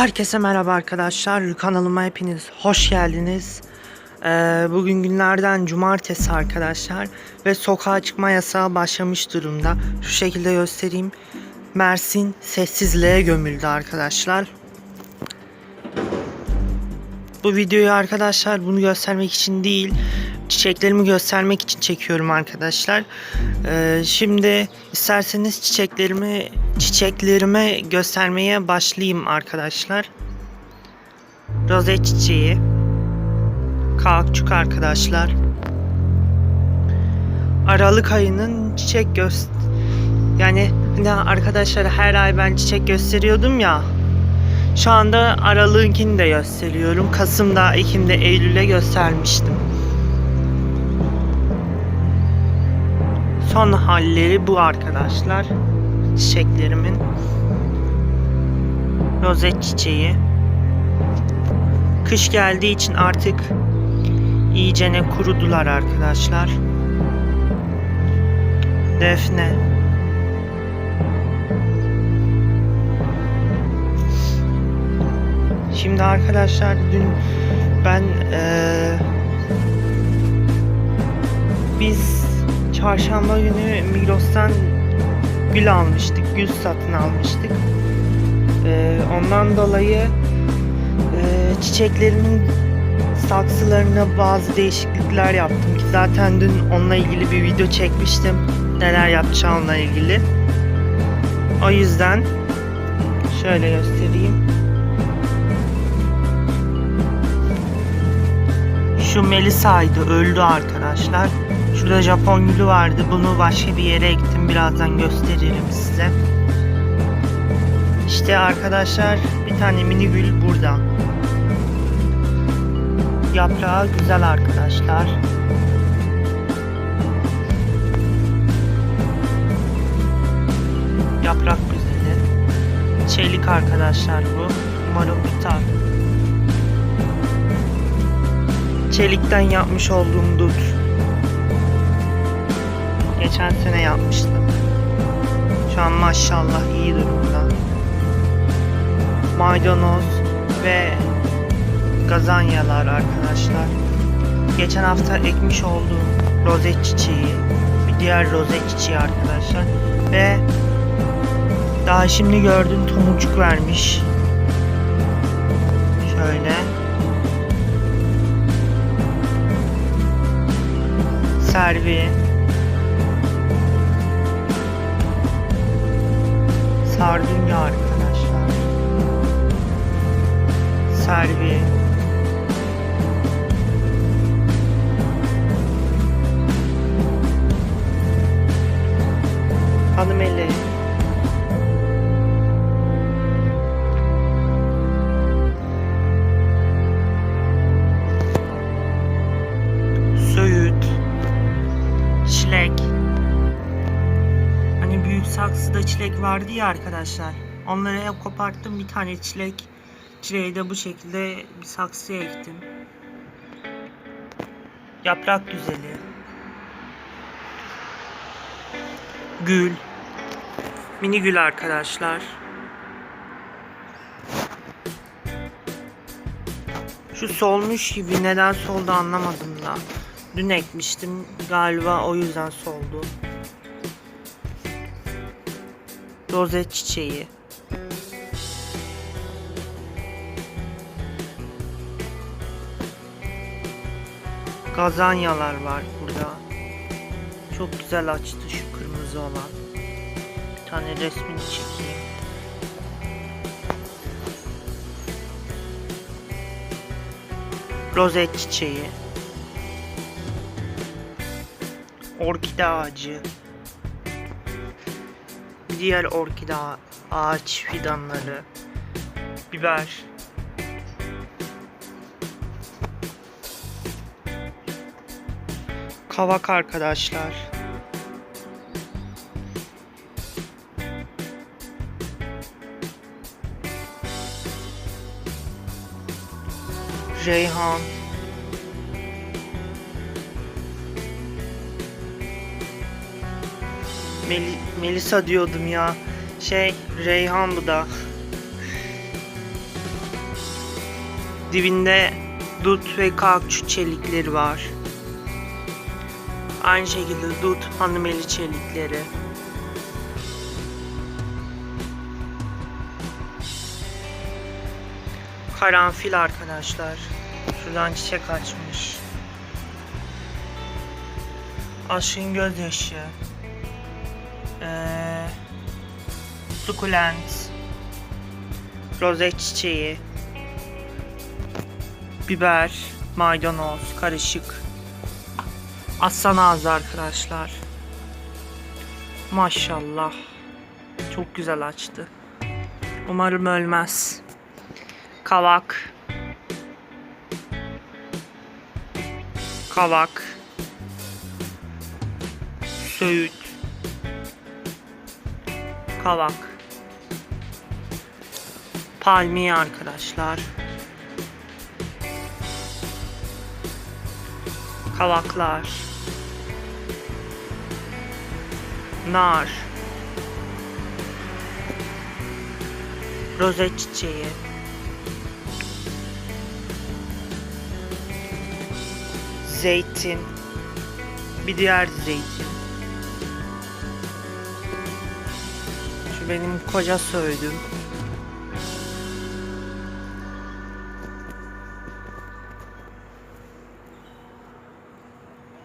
Herkese merhaba arkadaşlar. Kanalıma hepiniz hoş geldiniz. Ee, bugün günlerden cumartesi arkadaşlar. Ve sokağa çıkma yasağı başlamış durumda. Şu şekilde göstereyim. Mersin sessizliğe gömüldü arkadaşlar. Bu videoyu arkadaşlar bunu göstermek için değil çiçeklerimi göstermek için çekiyorum arkadaşlar. Ee, şimdi isterseniz çiçeklerimi çiçeklerime göstermeye başlayayım arkadaşlar. Rozet çiçeği. Kaakçuk arkadaşlar. Aralık ayının çiçek göster yani ne arkadaşlar her ay ben çiçek gösteriyordum ya. Şu anda Aralık'ınkini de gösteriyorum. Kasım'da, Ekim'de, Eylül'e göstermiştim. Son halleri bu arkadaşlar. Çiçeklerimin. Rozet çiçeği. Kış geldiği için artık iyicene kurudular arkadaşlar. Defne. Şimdi arkadaşlar dün ben eee biz çarşamba günü Migros'tan gül almıştık. Gül satın almıştık. Ee, ondan dolayı e, çiçeklerimin saksılarına bazı değişiklikler yaptım ki zaten dün onunla ilgili bir video çekmiştim. Neler yapacağımla ilgili. O yüzden şöyle göstereyim. Şu Melisa'ydı öldü arkadaşlar. Şurada Japon gülü vardı. Bunu başka bir yere ektim. Birazdan gösteririm size. İşte arkadaşlar bir tane mini gül burada. Yaprağı güzel arkadaşlar. Yaprak güzeli. Çelik arkadaşlar bu. Umarım tutar. Çelikten yapmış olduğum dut. Geçen sene yapmıştım. Şu an maşallah iyi durumda. Maydanoz ve gazanyalar arkadaşlar. Geçen hafta ekmiş olduğum rozet çiçeği. Bir diğer rozet çiçeği arkadaşlar. Ve daha şimdi gördüm tomurcuk vermiş. Şöyle. Servi. Sardunya arkadaşlar. Servi. Hanımeli. Saksıda çilek vardı ya arkadaşlar. Onları hep koparttım bir tane çilek. Çileği de bu şekilde bir saksıya ektim. Yaprak güzeli. Gül. Mini gül arkadaşlar. Şu solmuş gibi neden soldu anlamadım da. Dün ekmiştim galiba o yüzden soldu. Rozet çiçeği. Gazanyalar var burada. Çok güzel açtı şu kırmızı olan. Bir tane resmini çekeyim. Rozet çiçeği. Orkide ağacı. Diğer orkide ağa- ağaç fidanları. Biber. Kavak arkadaşlar. Reyhan. Mel- Melisa diyordum ya. Şey Reyhan bu da. Dibinde dut ve kaktüs çelikleri var. Aynı şekilde dut hanımeli çelikleri. Karanfil arkadaşlar. Şuradan çiçek açmış. Aşkın gözyaşı. Ee, sukulent. Rozet çiçeği. Biber, maydanoz, karışık. Aslan ağzı arkadaşlar. Maşallah. Çok güzel açtı. Umarım ölmez. Kavak. Kavak. Söğüt. Kavak. Palmiye arkadaşlar. Kavaklar. Nar. Rozet çiçeği. Zeytin. Bir diğer zeytin. Benim koca söğüdüm.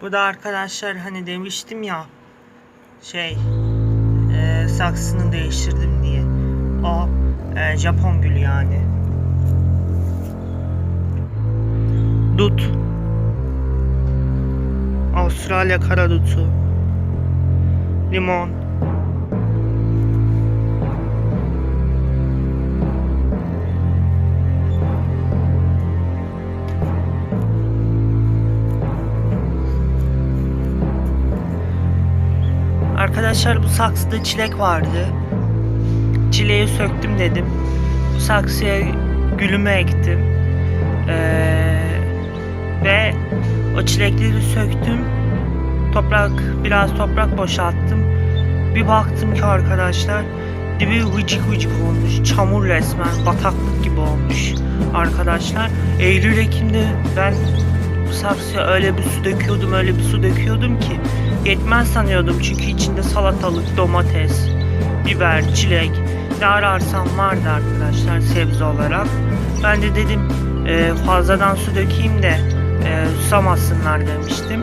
Bu da arkadaşlar hani demiştim ya şey e, saksını değiştirdim diye. O e, Japon gülü yani. Dut. Avustralya karadutu. Limon. Arkadaşlar bu saksıda çilek vardı. Çileği söktüm dedim. Bu saksıya gülümü ektim. Ee, ve o çilekleri söktüm. Toprak, biraz toprak boşalttım. Bir baktım ki arkadaşlar dibi vıcık vıcık olmuş. Çamur resmen bataklık gibi olmuş arkadaşlar. Eylül Ekim'de ben bu saksıya öyle bir su döküyordum öyle bir su döküyordum ki yetmez sanıyordum çünkü içinde salatalık, domates, biber, çilek ne ararsam vardı arkadaşlar sebze olarak. Ben de dedim e, fazladan su dökeyim de e, susamasınlar demiştim.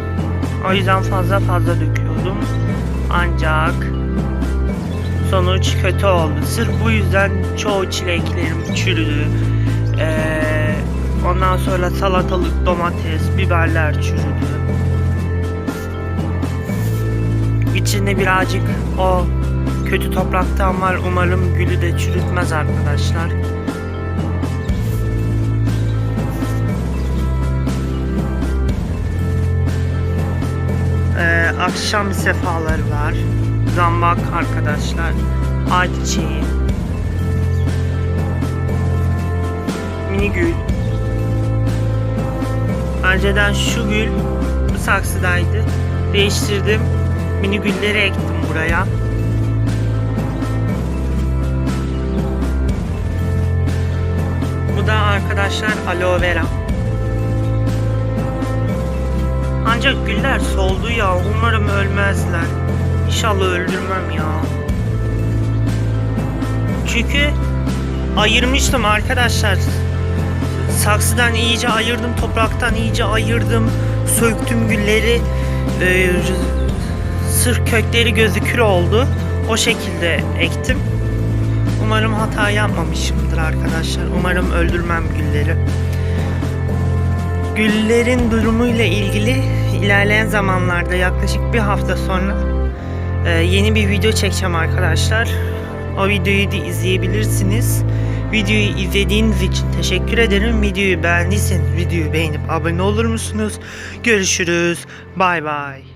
O yüzden fazla fazla döküyordum. Ancak sonuç kötü oldu. Sırf bu yüzden çoğu çileklerim çürüdü. Ee, ondan sonra salatalık, domates, biberler çürüdü. İçinde birazcık o kötü topraktan var. Umarım gülü de çürütmez arkadaşlar. Ee, akşam sefaları var. Zambak arkadaşlar. Ayçiçeği. Mini gül. Önceden şu gül bu saksıdaydı. Değiştirdim. Mini gülleri ektim buraya. Bu da arkadaşlar aloe vera. Ancak güller soldu ya. Umarım ölmezler. İnşallah öldürmem ya. Çünkü ayırmıştım arkadaşlar. Saksıdan iyice ayırdım, topraktan iyice ayırdım. Söktüm gülleri. Ee, sırf kökleri gözükür oldu. O şekilde ektim. Umarım hata yapmamışımdır arkadaşlar. Umarım öldürmem gülleri. Güllerin durumuyla ilgili ilerleyen zamanlarda yaklaşık bir hafta sonra e, yeni bir video çekeceğim arkadaşlar. O videoyu da izleyebilirsiniz. Videoyu izlediğiniz için teşekkür ederim. Videoyu beğendiyseniz videoyu beğenip abone olur musunuz? Görüşürüz. Bay bay.